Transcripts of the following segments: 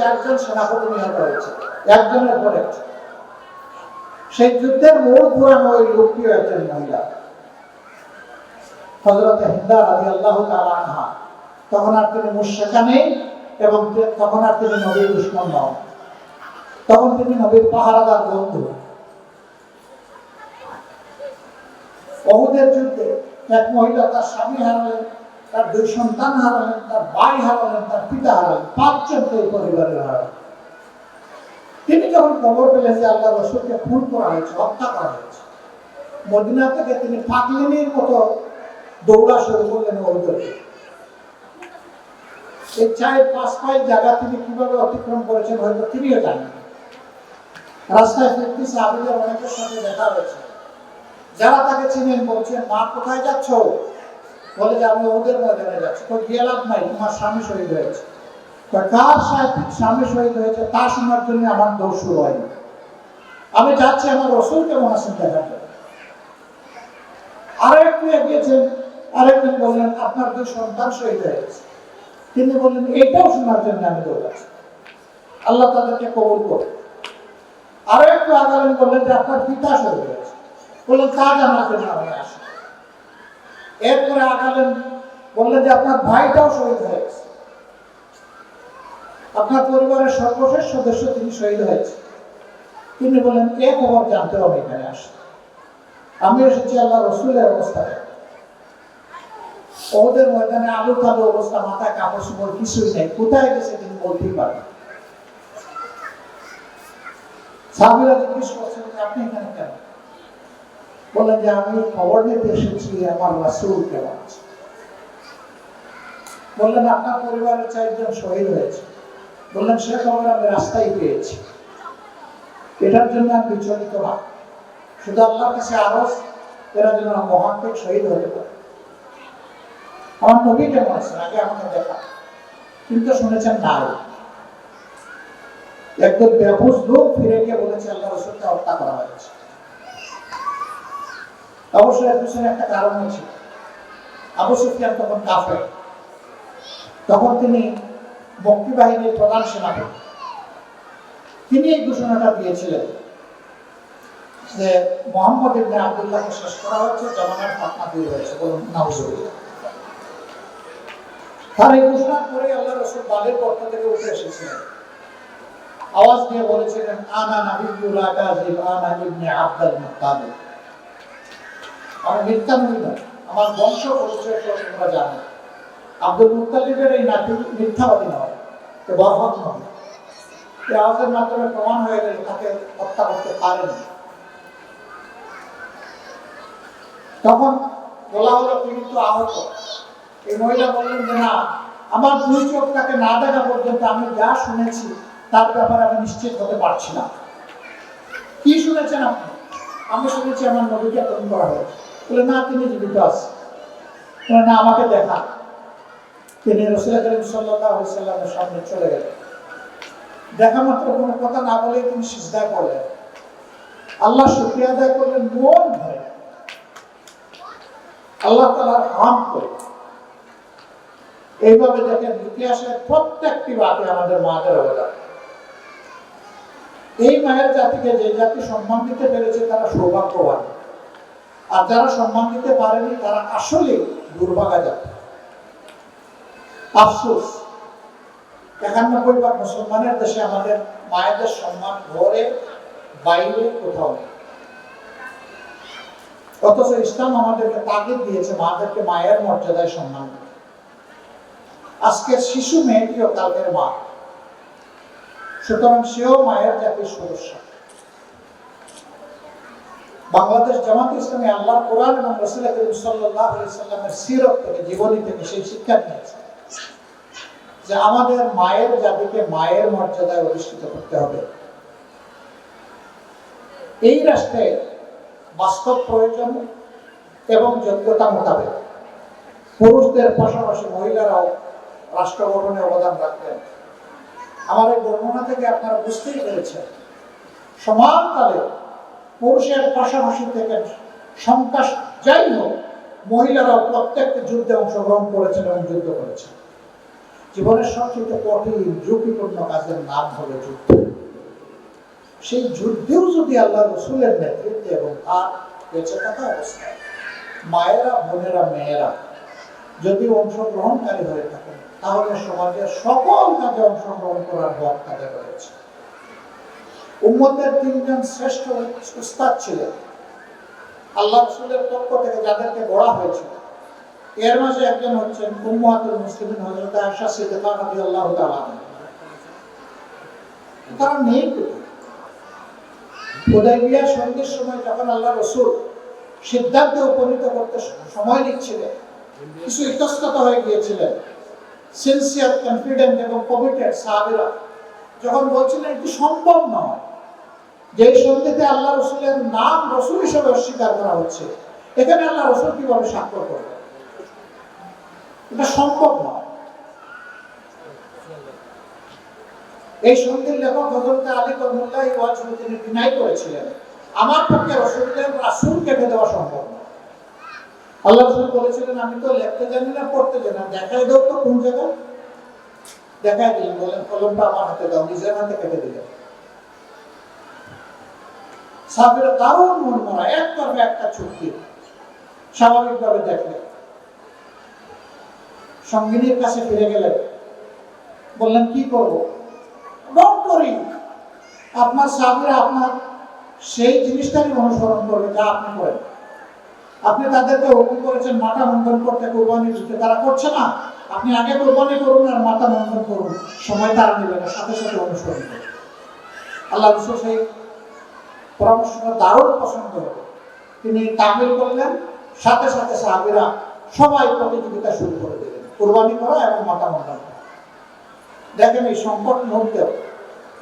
চারজন সেনাপতি নিহত হয়েছে, একজনের পর সেই যুদ্ধের মূল পুরানো ওই লোকটিও একজন মহিলা। হজরত হিন্দা রাজি আল্লাহ আনহা। তখন আর তিনি মুশেকা নেই এবং তখন আর তিনি নবীর দুশ্মন নন। তখন তিনি নবীর পাহারাদার বন্ধু। অহুদের যুদ্ধে এক মহিলা তার স্বামী হারালেন। তার দুই সন্তান হারালেন, তার ভাই হারালেন, তার পিতা হারালেন, পাঁচজন এই পরিবারের হারালেন। তিনি যখন খবর পেলেন যে আল্লাহ রসুলকে খুন করা হয়েছে, হত্যা করা হয়েছে। মদিনা থেকে তিনি পাগলিনীর মতো দৌড়া শুরু করলেন ওদেরকে এই চার পাঁচ জায়গা তিনি কীভাবে অতিক্রম করেছেন হয়তো তিনিও জানেন রাস্তায় ফিরতে সাহাবিদের অনেকের দেখা হয়েছে। যারা তাকে চিনেন বলছেন, মা, কোথায় যাচ্ছ? বলে যে, আমি ওদের ময়দানে যাচ্ছি। তো গিয়ে লাভ নাই, তোমার স্বামী শহীদ হয়েছে। তো কার স্বামী শহীদ হয়েছে তা শোনার জন্য আমার দৌড় শুরু হয়নি। আমি যাচ্ছি আমার রসুল কেমন আছেন দেখার জন্য। আরও একটু এগিয়েছেন, আরেকজন বললেন, আপনার দুই সন্তান শহীদ হয়েছে তিনি বললেন, এটাও শোনার জন্য আমি দৌড়াচ্ছি আল্লাহ তাদেরকে কবুল করে আরও একটু আগালেন, বললেন যে, আপনার পিতা শহীদ হয়েছে। বললেন, তা জানার জন্য আমি আসি। এরপরে আগালেন বললেন যে আপনার ভাইটাও শহীদ হয়েছে আপনার পরিবারের সর্বশেষ সদস্য তিনি শহীদ হয়েছে তিনি বললেন, এ খবর জানতেও আমি এখানে আসি আমি এসেছি আল্লাহ রসুলের অবস্থা দেখতে। ওদের ময়দানে আলু কালো অবস্থা মাথায় কাপড় চোপড় কিছুই নেই। কোথায় গেছে তিনি বলতেই পারেন সাহাবিরা জিজ্ঞেস করছেন, আপনি এখানে কেন? বললেন যে, আমি খবর নিতে এসেছি, আমার রাসুল কেমন আছে? বললেন, আপনার পরিবারের চারজন শহীদ হয়েছে। বললেন, সে খবর আমি রাস্তায় পেয়েছি। এটার জন্য আমি বিচলিত না। শুধু আল্লাহর কাছে আরস এরা যেন মহাত্মিক শহীদ হতে পারে। আমার নবী কেমন আছেন? আগে আমাকে দেখা কিন্তু শুনেছেন নাই। একদম ব্যাপক লোক ফিরে গিয়ে বলেছে আল্লাহ রসুলকে হত্যা করা হয়েছে। অবশ্যই এর পিছনে একটা কারণ আছে। আবু সুফিয়ান তখন কাফের। তখন তিনি মুক্তি বাহিনীর প্রধান সেনাপতি। তিনি এই ঘোষণাটা দিয়েছিলেন যে মোহাম্মদ ইবনে আব্দুল্লাহকে শেষ করা হচ্ছে, জমানার ফাতনা দূর হয়েছে বলুন তার এই ঘোষণা করে আল্লাহ রসুল বালের পক্ষ থেকে উঠে এসেছিলেন। আওয়াজ দিয়ে বলেছিলেন, আনা নাবিয়ুল আকাজিব, আনা ইবনে আব্দুল মুত্তালিব। আমি মিথ্যা নবী না আমার বংশ পরিচয় তোমরা জানো। আব্দুল মুত্তালিবের এই নাতি মিথ্যাবাদী নয় সে বরফত নয় এই আওয়াজের মাধ্যমে প্রমাণ হয়ে গেল তাকে হত্যা করতে পারেনি। তখন বলা হলো তিনি তো আহত। এই মহিলা বললেন যে, না, আমার দুই চোখ তাকে না দেখা পর্যন্ত আমি যা শুনেছি, তার ব্যাপারে আমি নিশ্চিত হতে পারছি না। কি শুনেছেন আপনি? আমি শুনেছি আমার নবীকে খুন করা হয়েছে। বলে, না তিনি জীবিত না, আমাকে দেখা। তিনি করিম সামনে চলে গেলেন। দেখা মাত্র কোনো কথা না বলে তিনি সিজদা করলেন আল্লাহ শুক্রিয়া আদায় করলেন, মন আল্লাহ তালার হাম করে। এইভাবে দেখেন, ইতিহাসের প্রত্যেকটি বাতে আমাদের মাদের অবদান। এই মায়ের জাতিকে যে জাতি সম্মান দিতে পেরেছে, তারা সৌভাগ্যবান। আর যারা সম্মান দিতে পারেনি, তারা আসলে দুর্ভাগা জাতি। আফসোস, একানব্বই ভাগ মুসলমানের দেশে আমাদের মায়েদের সম্মান ঘরে বাইরে কোথাও নেই। অথচ ইসলাম আমাদেরকে তাগিদ দিয়েছে, মাদেরকে মায়ের মর্যাদায় সম্মান দিতে। আজকের শিশু মেয়েটিও কালকের মা। সুতরাং সেও মায়ের জাতির সদস্য। বাংলাদেশ জামাত ইসলামী আল্লাহ কোরআন এবং রসুল করিম সাল্লাহ সিরত থেকে, জীবনী থেকে সেই শিক্ষা নিয়েছে যে আমাদের মায়ের জাতিকে মায়ের মর্যাদায় অধিষ্ঠিত করতে হবে। এই রাষ্ট্রে বাস্তব প্রয়োজন এবং যোগ্যতা মোতাবেক পুরুষদের পাশাপাশি মহিলারাও রাষ্ট্র গঠনে অবদান রাখবেন। আমার এই বর্ণনা থেকে আপনারা বুঝতেই পেরেছেন। সমান তালে পুরুষের পাশাপাশি থেকে সংখ্যা যাই হোক, মহিলারাও প্রত্যেকটি যুদ্ধে অংশগ্রহণ করেছেন এবং যুদ্ধ করেছেন। জীবনের সবচেয়ে কঠিন, ঝুঁকিপূর্ণ কাজের নাম হলো যুদ্ধ। সেই যুদ্ধেও যদি আল্লাহ রসুলের নেতৃত্বে এবং তার বেঁচে থাকা অবস্থায় মায়েরা, বোনেরা, মেয়েরা যদি অংশগ্রহণকারী হয়ে থাকেন, তাহলে সমাজের সকল কাজে অংশগ্রহণ করার হক রয়েছে। উম্মতের তিনজন শ্রেষ্ঠ উস্তাদ ছিলেন আল্লাহ রসুলের পক্ষ থেকে যাদেরকে গড়া হয়েছিল। এর মাঝে একজন হচ্ছেন উম্মাতুল মুসলিমিন হযরত আয়েশা সিদ্দিকা তাআলা আনহা। তারা নেই হুদাইবিয়া সন্ধির সময় যখন আল্লাহ রসুল সিদ্ধান্তে উপনীত করতে সময় নিচ্ছিলেন, কিছু ইতস্তত হয়ে গিয়েছিলেন। সিনসিয়ার কনফিডেন্ট এবং কমিটেড সাহাবিরা যখন বলছিলেন, এটি সম্ভব নয়। যে সন্ধিতে আল্লাহ রসুলের নাম রসুল হিসেবে অস্বীকার করা হচ্ছে, এখানে আল্লাহ রসুল কীভাবে স্বাক্ষর করবে এটা সম্ভব নয়। এই সন্ধির লেখক হজরত আলী কদমুল্লাহ এই ওয়াজ তিনি ডিনাই করেছিলেন, আমার পক্ষে রসুলের রাসুল কেটে দেওয়া সম্ভব নয়। আল্লাহ রসুল বলেছিলেন, আমি তো লিখতে জানি না, পড়তে জানি না দেখাই দাও তো কোন জায়গায়? দেখাই দিলেন, বলেন, কলমটা আমার হাতে দাও, নিজের হাতে কেটে দিলেন। সাবিরা দারুণ মন মরা এক তরফে একটা চুক্তি। স্বাভাবিকভাবে দেখলে। সঙ্গিনীর কাছে ফিরে গেলেন বললেন, কি করব? করি। আপনার সাবিরা আপনার সেই জিনিসটারই অনুসরণ করবে, যা আপনি করেন। আপনি তাদেরকে হুকুম করেছেন মাথা মন্থন করতে, কোরবানি দিতে। তারা করছে না। আপনি আগে কোরবানি করুন আর মাথা মন্থন করুন। সময় তারা নেবে না, সাথে সাথে অনুসরণ করুন। আল্লাহ সেই পরামর্শটা দারুণ পছন্দ তিনি তামিল করলেন সাথে সাথে সাহাবিরা সবাই প্রতিযোগিতা শুরু করে দিলেন, কোরবানি করা এবং মন্থন দেখেন এই সংকট মুহূর্তেও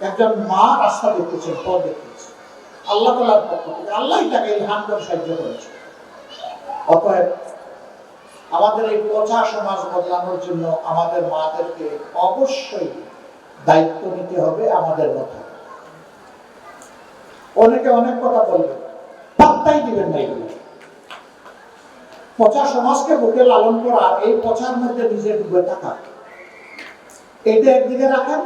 একজন মা রাস্তা দেখতেছেন পথ দেখতেছে আল্লাহ তালার পক্ষ থেকে আল্লাহ তাকে এই হান করে সাহায্য করেছে অতএব আমাদের এই পচা সমাজ বদলানোর জন্য আমাদের মাদেরকে অবশ্যই দায়িত্ব নিতে হবে আমাদের মতো অনেকে অনেক কথা বলবে। পাত্তাই দিবেন না এগুলো। পচা সমাজকে বুকে লালন করা, এই পচার মধ্যে নিজে ডুবে থাকা। এটা একদিকে রাখেন,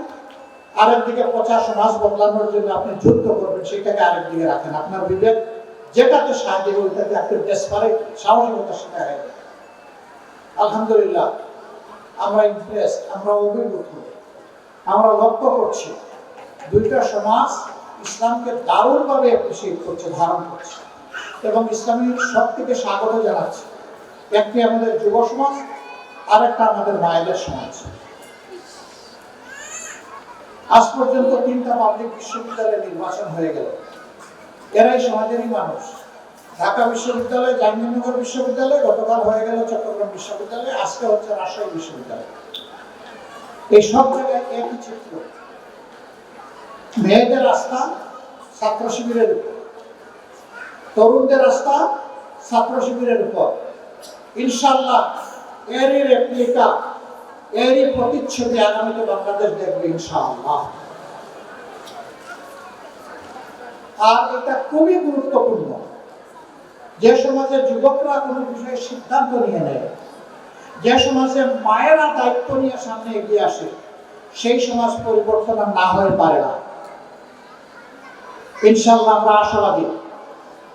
আরেকদিকে পচা সমাজ বদলানোর জন্য আপনি যুদ্ধ করবেন, সেটাকে আরেকদিকে রাখেন। আপনার বিবেক যেটাতে সাহায্য ওইটাতে আপনি ডেসপারেট সাহসিকতা শেখা হয়ে যায়। আলহামদুলিল্লাহ, আমরা ইমপ্রেস আমরা অভিভূত আমরা লক্ষ্য করছি, দুইটা সমাজ ইসলামকে দারুণভাবে অ্যাপ্রিসিয়েট করছে ধারণ করছে এবং ইসলামের সব থেকে স্বাগত জানাচ্ছে। একটি আমাদের যুব সমাজ আর একটা আমাদের মায়েদের সমাজ। আজ পর্যন্ত তিনটা পাবলিক বিশ্ববিদ্যালয়ে নির্বাচন হয়ে গেল। এরাই সমাজেরই মানুষ। ঢাকা বিশ্ববিদ্যালয়, জাহাঙ্গীরনগর বিশ্ববিদ্যালয়, গতকাল হয়ে গেল চট্টগ্রাম বিশ্ববিদ্যালয়, আজকে হচ্ছে রাজশাহী বিশ্ববিদ্যালয়। এই সব জায়গায় একই চিত্র। মেয়েদের রাস্তা, ছাত্র শিবিরের উপর। তরুণদের রাস্তা, ছাত্র শিবিরের উপর। ইনশাল্লাহ এরই রেপ্লিকা এরই প্রতিচ্ছবি আগামীতে বাংলাদেশ দেখবে ইনশাআল্লাহ। আর এটা খুবই গুরুত্বপূর্ণ। যে সমাজে যুবকরা কোনো বিষয়ে সিদ্ধান্ত নিয়ে নেয়, যে সমাজে মায়েরা দায়িত্ব নিয়ে সামনে এগিয়ে আসে, সেই সমাজ পরিবর্তন না হয়ে পারে না। ইনশাল্লাহ আমরা আশাবাদী।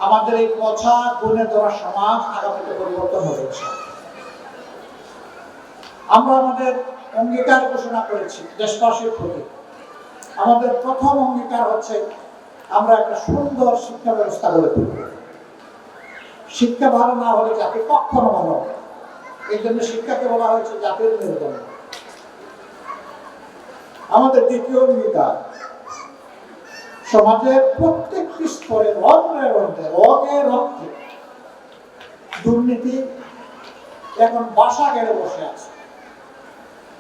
আমাদের এই পচা গুণে ধরা সমাজ আগামীতে পরিবর্তন হবে আমরা আমাদের অঙ্গীকার ঘোষণা করেছি দেশবাসীর প্রতি। আমাদের প্রথম অঙ্গীকার হচ্ছে আমরা একটা সুন্দর শিক্ষা ব্যবস্থা গড়ে তুলব। শিক্ষা ভালো না হলে জাতি কখনো ভালো এই জন্য শিক্ষাকে বলা হয়েছে জাতির মেরুদণ্ড আমাদের দ্বিতীয় অঙ্গীকার সমাজের প্রত্যেকটি স্তরে রন্ধ্রে রন্ধ্রে, রগে রক্তে দুর্নীতি এখন বাসা গেড়ে বসে আছে।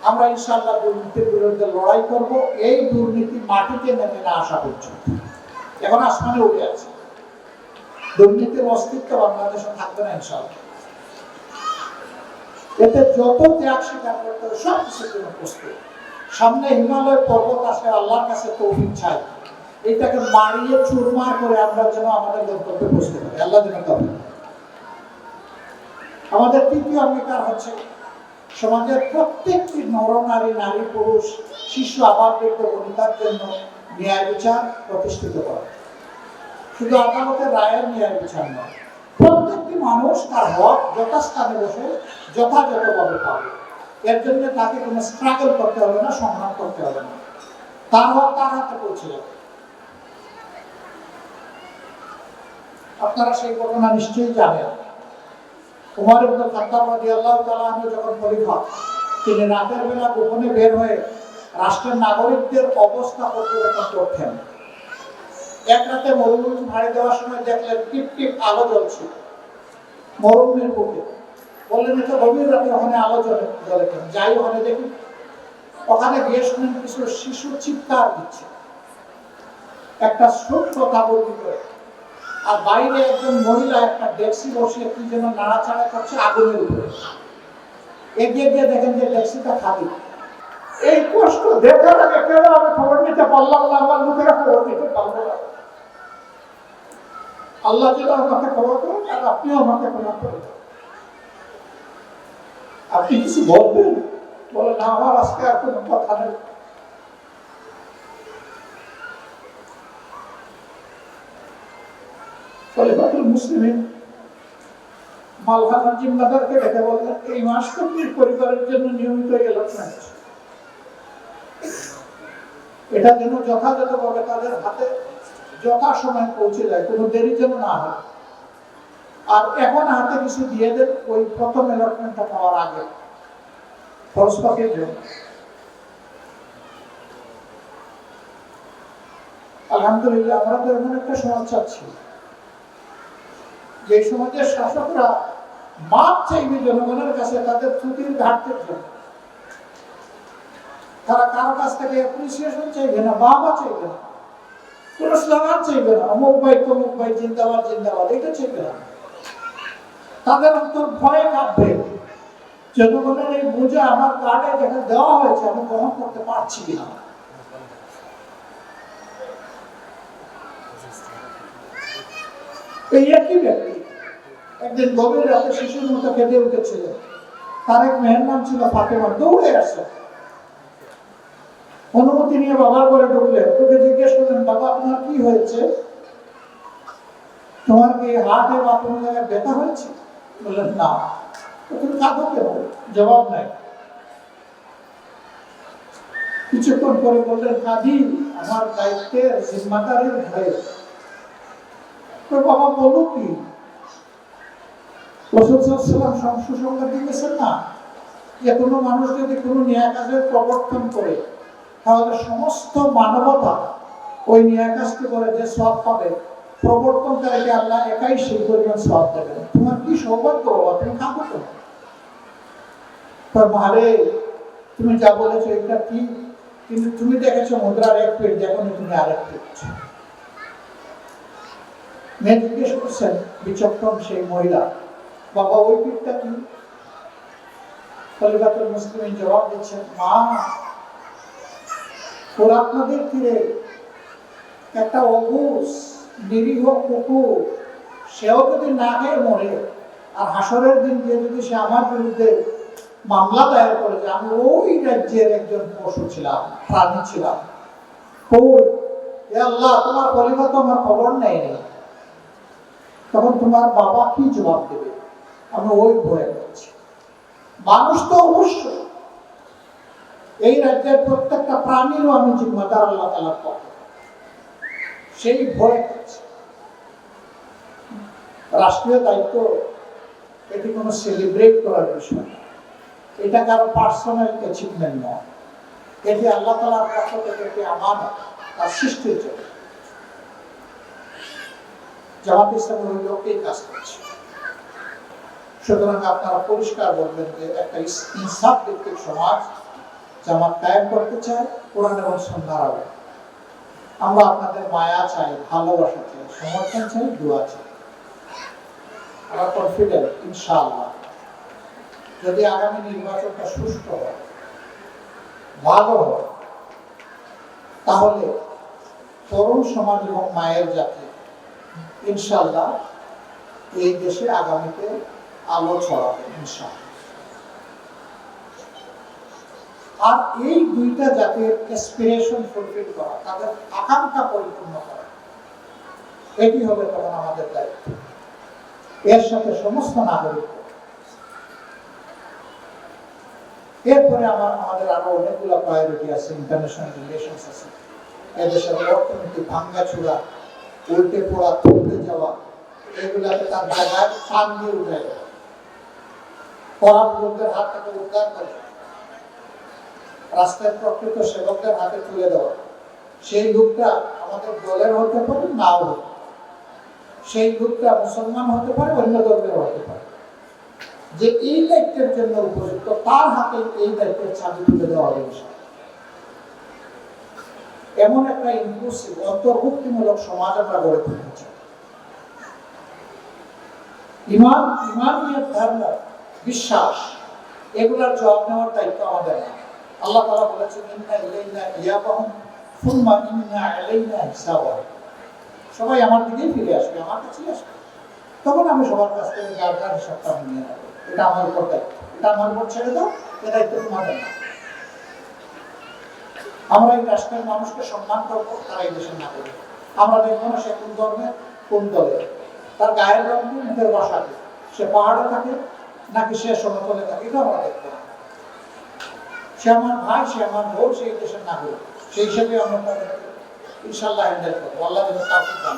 আমরা ইনশাল্লাহ দুর্নীতির বিরুদ্ধে লড়াই করব, এই দুর্নীতি মাটিতে নেমে না আসা পর্যন্ত। এখন আসমানে উঠে আছে। দুর্নীতির অস্তিত্ব বাংলাদেশে থাকবে না ইনশাল্লাহ এতে যত ত্যাগ স্বীকার করতে হবে সব কিছুর জন্য প্রস্তুত। সামনে হিমালয় পর্বত আসে আল্লাহর কাছে তৌফিক চাই। এটাকে মারিয়ে চুরমার করে আমরা যেন আমাদের গন্তব্যে পৌঁছতে পারি। আল্লাহ যেন তবে আমাদের তৃতীয় অঙ্গীকার হচ্ছে, সমাজের প্রত্যেকটি নরনারী নারী পুরুষ, শিশু আবাদযোগ্য বনিতার জন্য ন্যায় বিচার প্রতিষ্ঠিত করা। শুধু আদালতের রায়ের ন্যায় বিচার নয়, প্রত্যেকটি মানুষ তার হক যথাস্থানে বসে যথাযথভাবে পাবে। এর জন্য তাকে কোনো স্ট্রাগল করতে হবে না সংগ্রাম করতে হবে না। তার হক তার হাতে পৌঁছে যাবে। আপনারা সেই ঘটনা নিশ্চয়ই জানেন। উমর ইবনে খাত্তাব রাদিয়াল্লাহু তাআলা আনহু যখন খলিফা, তিনি রাতের বেলা গোপনে বের হয়ে রাষ্ট্রের নাগরিকদের অবস্থা পর্যবেক্ষণ করতেন। এক রাতে মরুভূমি ভাড়ি দেওয়ার সময় দেখলেন টিপ টিপ আলো জ্বলছে। মরুভূমির বুকে। বললেন এটা গভীর রাতে ওখানে আলো জ্বলে জ্বলে যাই ওখানে দেখি। ওখানে গিয়ে শুনেন কিছু শিশু চিৎকার দিচ্ছে। একটা সূক্ষ্ম তাবুর ভিতরে আর বাইরে একজন মহিলা একটা ডেক্সি বসিয়ে কি যেন নাড়াচাড়া করছে আগুনের উপরে। এগিয়ে গিয়ে দেখেন যে ডেক্সিটা খালি। এই কষ্ট দেখার আগে কেন আমি খবর নিতে পারলাম না, আমার লোকেরা খবর নিতে পারব না। আল্লাহ যেন আমাকে খবর করুন আর আপনিও আমাকে ক্ষমা করুন। আপনি কিছু বলবেন? বলে, না, আমার আজকে আর কোনো কথা নেই। খলিফাতুল জিম্মাদারকে ডেকে বললেন, এই মাস পরিবারের জন্য নিয়মিত এটা যেন যথাযথভাবে তাদের হাতে পৌঁছে যায়, কোনো দেরি যেন না হয়। আর এখন হাতে কিছু দিয়ে দেন, ওই প্রথম এলটমেন্টটা পাওয়ার আগে। খরচ আলহামদুলিল্লাহ, আমরা তো এমন একটা সমাজ চাচ্ছি। যে সমাজের শাসকরা মাপ চাইবে জনগণের কাছে, তাদের ত্রুটির ঘাটতির জন্য তারা কারও কাছ থেকে অ্যাপ্রিসিয়েশন চাইবে না, বাবা চাইবে না, কোন স্লোগান চাইবে না, অমুক ভাই, তমুক ভাই, জিন্দাবাদ জিন্দাবাদ, এটা চাইবে না। তাদের অন্তর ভয়ে কাঁপবে। জনগণের এই বোঝা আমার কার্ডে যেটা দেওয়া হয়েছে, আমি গ্রহণ করতে পারছি না। এই একই ব্যক্তি একদিন গভীর রাতে শিশুর মতো কেঁদে উঠেছিল। তার এক মেয়ের নাম ছিল ফাতেমা। দৌড়ে আসে। অনুমতি নিয়ে বাবার ঘরে ঢুকলে তোকে জিজ্ঞেস করলেন, বাবা, আপনার কি হয়েছে? তোমার কি হাটে বা কোনো জায়গায় ব্যথা হয়েছে? বললেন, না। তুমি কাঁদো কেন? জবাব নাই। কিছুক্ষণ পরে বললেন, কাঁদি, আমার দায়িত্বের জিম্মাদারের ভয়ে। বাবা বলো কি? রসুলাম না? যে কোনো মানুষ যদি কোনো ন্যায় কাজের প্রবর্তন করে, তাহলে সমস্ত মানবতা ওই ন্যায় যে সব পাবে প্রবর্তনকারীকে আল্লাহ একাই সেই পরিমাণ সব দেবেন তোমার কি সৌভাগ্য তুমি কাঁদো কেন? মারে তুমি যা বলেছ এটা কি কিন্তু তুমি দেখেছ মুদ্রার এক পেট যখন তুমি আরেক পেট। মেয়ে জিজ্ঞেস করছেন, বিচক্ষণ সেই মহিলা বাবা, ওই পিঠটা কি? কলিকাতার মুসলিম জবাব দিচ্ছেন মা ফোরাত নদীর তীরে একটা অবুস নিরীহ কুকুর, সেও যদি না খেয়ে মরে, আর হাসরের দিন গিয়ে যদি সে আমার বিরুদ্ধে মামলা দায়ের করে, যে আমি ওই রাজ্যের একজন পশু ছিলাম, প্রাণী ছিলাম। আল্লাহ, তোমার কলিকা তো আমার খবর নেয়নি। তখন তোমার বাবা কি জবাব দেবে? আমি ওই ভয়ে করছি মানুষ তো অবশ্যই এই রাজ্যের প্রত্যেকটা প্রাণীরও আমি জিম্মাদার আল্লাহ তালার পক্ষে সেই ভয়ে রাষ্ট্রীয় দায়িত্ব এটি কোনো সেলিব্রেট করার বিষয় এটা কারও পার্সোনাল অ্যাচিভমেন্ট নয়। এটি আল্লাহ তালার পক্ষ থেকে একটি আমার তার সৃষ্টির জন্য। জামাত ইসলাম হইল এই কাজ করছে। সুতরাং আপনারা পরিষ্কার বলবেন যে একটা ইনসাফ ভিত্তিক সমাজ জামাত কায়েম করতে চায় কোরআন এবং সন্ধ্যার আলো। আমরা আপনাদের মায়া চাই, ভালোবাসা চাই, সমর্থন চাই, দোয়া চাই। আমরা কনফিডেন্ট ইনশাআল্লাহ। যদি আগামী নির্বাচনটা সুষ্ঠু হয়, ভালো হয়, তাহলে তরুণ সমাজ এবং মায়ের জাতি ইনশাল্লাহ এই দেশে আগামীতে আলো ছড়াবে আর এই দুইটা জাতির এসপিরেশন ফুলফিল করা, তাদের আকাঙ্ক্ষা পরিপূর্ণ করা, এটি হবে তখন আমাদের দায়িত্ব। এর সাথে সমস্ত নাগরিক এরপরে আমার, আমাদের আরও অনেকগুলো প্রায়োরিটি আছে ইন্টারন্যাশনাল রিলেশনস আছে। এদেশের অর্থনীতি ভাঙ্গা চূড়া উল্টে পড়া থমকে যাওয়া, এগুলাকে তার জায়গায় টান দিয়ে উঠে দেওয়া হাত থেকে উদ্ধার করে। প্রকৃত সেবকদের হাতে তুলে দেওয়া। সেই লোকটা আমাদের দলের হতে পারে, নাও হতে সেই লোকটা মুসলমান হতে পারে, অন্য ধর্মের হতে পারে। যে এই দায়িত্বের জন্য উপযুক্ত, তার হাতে এই দায়িত্বের তুলে দেওয়া এমন একটা ইনক্লুসিভ অন্তর্ভুক্তিমূলক সমাজ আমরা গড়ে চাই। ইমান ইমান ধর্ম বিশ্বাস, এগুলার জবাব নেওয়ার দায়িত্ব আমাদের না। আল্লাহ তাআলা বলেছেন সবাই আমার দিকেই ফিরে আসবে, আমার কাছেই আসবে। তখন আমি সবার কাছ থেকে যার যার হিসাবটা আমি নিয়ে নেব। এটা আমার উপর দায়িত্ব। এটা আমার উপর ছেড়ে দাও এ দায়িত্ব তোমাদের না। আমরা এই রাষ্ট্রের মানুষকে সম্মান করব, তারা এই দেশের নাগরিক। আমরা দেখব না সে কোন ধর্মের কোন দলের তার গায়ের রং মুখের বাসা। সে পাহাড়ে থাকে নাকি সে সমতলে থাকে? এটা আমরা দেখব। সে আমার ভাই, সে আমার বোন সেই দেশের নাগরিক। সেই হিসেবে আমরা তাদেরকে ইনশাল্লাহ হ্যান্ডেল করব। আল্লাহ যেন তাফিক দান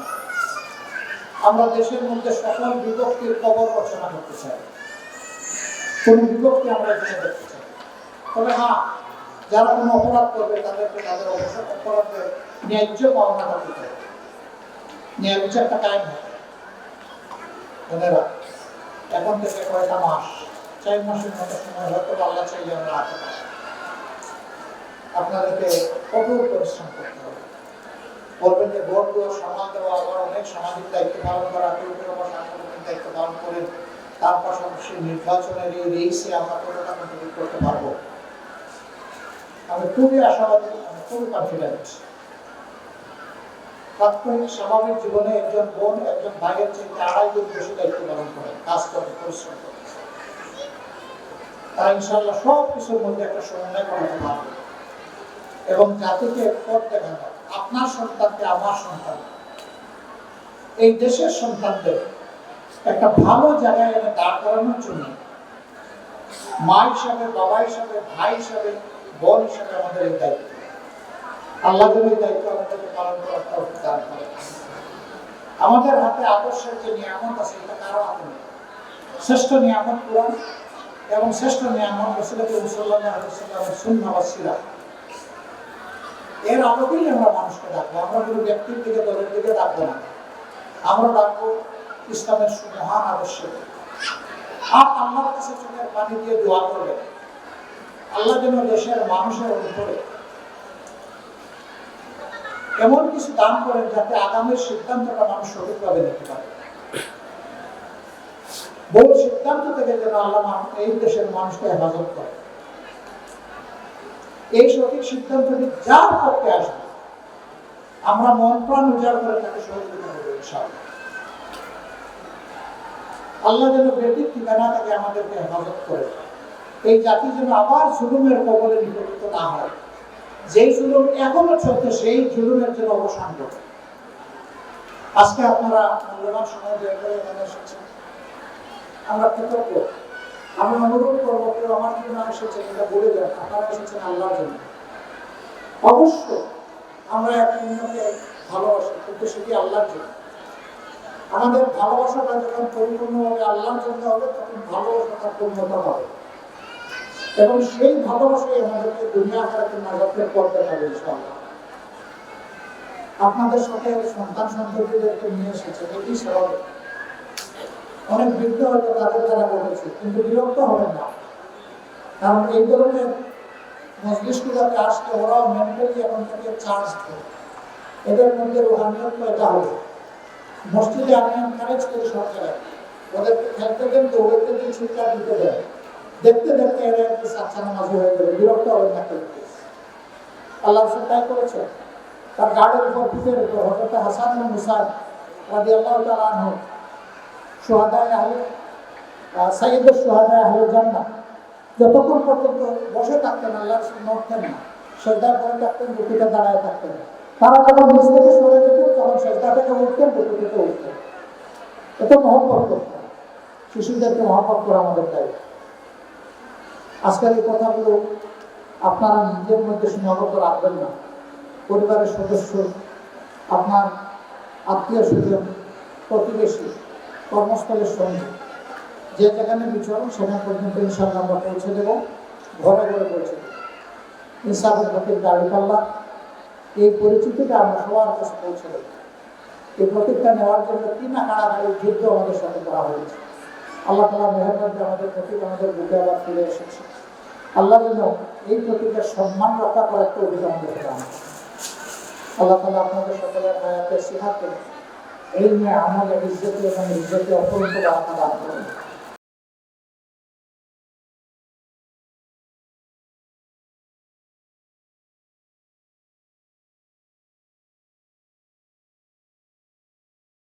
আমরা দেশের মধ্যে সকল বিভক্তির কবর রচনা করতে চাই। কোন বিভক্তি আমরা এখানে দেখতে চাই তবে হ্যাঁ যারা কোনো অপরাধ করবে, তাদেরকে তাদের অবসর অপরাধের ন্যায্য পাওনাটা দিতে হবে ন্যায় বিচারটা কায়েম হবে। এখন থেকে কয়টা মাস? চার মাসের মতো সময় হয়তো আল্লাহ চাইলে আমরা পাই। আপনাদেরকে কঠোর পরিশ্রম করতে হবে। বলবেন যে ভোট দেওয়া সমাজ দেওয়া আবার অনেক সামাজিক দায়িত্ব পালন করা কেউ কেউ আবার সাংগঠনিক দায়িত্ব পালন করেন। তার পাশাপাশি নির্বাচনের এই রেসে আমরা কতটা কন্ট্রিবিউট করতে পারব? আমি খুবই আশাবাদী, আমি খুবই কনফিডেন্ট প্রাত্যহিক স্বাভাবিক জীবনে একজন বোন, একজন চেয়ে আড়াই বেশি দায়িত্ব পালন করে, কাজ করে, পরিশ্রম করে। তারা ইনশাল্লাহ সব কিছুর মধ্যে একটা সমন্বয় করাতে পারবে। এবং জাতিকে পথ দেখানো আপনার সন্তানকে আমার সন্তান। এই দেশের সন্তানদের একটা ভালো জায়গায় এনে দাঁড় করানোর জন্য মা হিসাবে, বাবা হিসাবে, ভাই হিসাবে, বোন হিসাবে আমাদের এই দায়িত্ব। আল্লাহ এই দায়িত্ব আমাদেরকে পালন করার তৌফিক দান করে আমাদের হাতে আদর্শের যে নিয়ামত আছে, এটা কারও হাতে নেই। শ্রেষ্ঠ নিয়ামত কোরআন এবং শ্রেষ্ঠ নিয়ামত রসুলকে মুসল্লাহ আলহিসাল্লামের সুন্না বা সিরাত এর আলোকেই আমরা মানুষকে ডাকবো, আমরা কোনো ব্যক্তির দিকে, দলের দিকে ডাকবো না। আমরা ডাকবো ইসলামের সুমহান আদর্শ। আর আল্লাহর কাছে চোখের পানি দিয়ে দোয়া করবে আল্লাহ যেন দেশের মানুষের উপরে এমন কিছু দান করেন যাতে আগামীর সিদ্ধান্তটা মানুষ সঠিকভাবে নিতে পারে। বহু সিদ্ধান্ত থেকে যেন আল্লাহ এই দেশের মানুষকে হেফাজত করে এই সঠিক সিদ্ধান্তটি যার পক্ষে আসবে আমরা মন প্রাণ উজাড় করে তাকে সহযোগিতা করব আল্লাহ যেন বেটির ঠিকানা তাকে আমাদেরকে হেফাজত করে। এই জাতি যেন আবার জুলুমের কবলে নিপতিত না হয়। যেই জুলুম এখনও চলছে, সেই জুলুমের জন্য অবসান করে আজকে আপনারা মূল্যবান সময় বের করে এখানে এসেছেন। আমরা কৃতজ্ঞ। আমি অনুরোধ করব, কেউ আমার জন্য এসেছেন এটা বলে দেন। আপনারা এসেছেন আল্লাহর জন্য। অবশ্য আমরা এক অন্যকে ভালোবাসি, কিন্তু সেটি আল্লাহর জন্য? আমাদের ভালোবাসাটা যখন পরিপূর্ণভাবে আল্লাহর জন্য হবে, তখন ভালোবাসাটা পূর্ণতা হবে। এবং সেই ভালোবাসাই আমাদেরকে দুনিয়া খারাপে নাজাতের পর্দা ইনশাআল্লাহ আপনাদের সাথে সন্তান সন্ততিদেরকে নিয়ে এসেছে এটি স্বাভাবিক অনেক বৃদ্ধ হয়তো তাদের দ্বারা ঘটেছে, কিন্তু বিরক্ত হবেন না। কারণ এই ধরনের মজলিসগুলোতে আসতে ওরাও মেন্টালি এখন থেকে চার্জ দেয় এদের মধ্যে রোহানিয়ত পয়দা হবে। মসজিদে আমি এনকারেজ করি জায়গায় ওদেরকে খেলতে দেন দৌড়াতে দিন চিৎকার দিতে দেন। দেখতে দেখতে এরা একটু সাচ্চা নামাজি হয়ে যাবে বিরক্ত হবেন না আল্লাহ রসুল তাই করেছে তার গাড়ির উপর পিঠের উপর হজরত হাসান মুসাদ রাদি আল্লাহ তালা আনহু সোহাদায় আহলে সাইয়দ সোহাদায় আহলে জান্নাত, যতক্ষণ পর্যন্ত বসে থাকতেন আল্লাহর সামনে উঠতেন না শ্রদ্ধার পরে থাকতেন বুকুটা দাঁড়ায় থাকতেন। তারা যখন নিচ থেকে সরে তখন থেকে উঠতেন উঠতেন। এত শিশুদেরকে মহব্বত আমাদের দায়িত্ব। আজকের এই কথাগুলো আপনারা নিজের মধ্যে সীমাবদ্ধ রাখবেন না। পরিবারের সদস্য, আপনার আত্মীয় স্বজন, প্রতিবেশী, কর্মস্থলের সঙ্গে। যে যেখানে বিচরণ, সেখানে পর্যন্ত ইনশাল্লাহ আমরা পৌঁছে দেবো। ঘরে ঘরে পৌঁছে দেবো। ইনসাফের প্রতীক দাঁড়িপাল্লা এই পরিচিতিটা আমরা সবার কাছে পৌঁছে দেবো। এই প্রতীকটা নেওয়ার জন্য তিন কাড়াকাড়ি যুদ্ধ আমাদের সাথে করা হয়েছে। আল্লাহ তালা মেহরবানকে আমাদের প্রতীক আমাদের বুকে আবার ফিরে এসেছে আল্লাহ যেন এই প্রতীকের সম্মান রক্ষা করার একটা অভিযান করেন। আল্লাহ তালা আপনাদের সকলের হায়াতে সিহাতে এই নিয়ে আমাদের ইজ্জতি এবং ইজ্জতি অপরন্ত বার্তা দান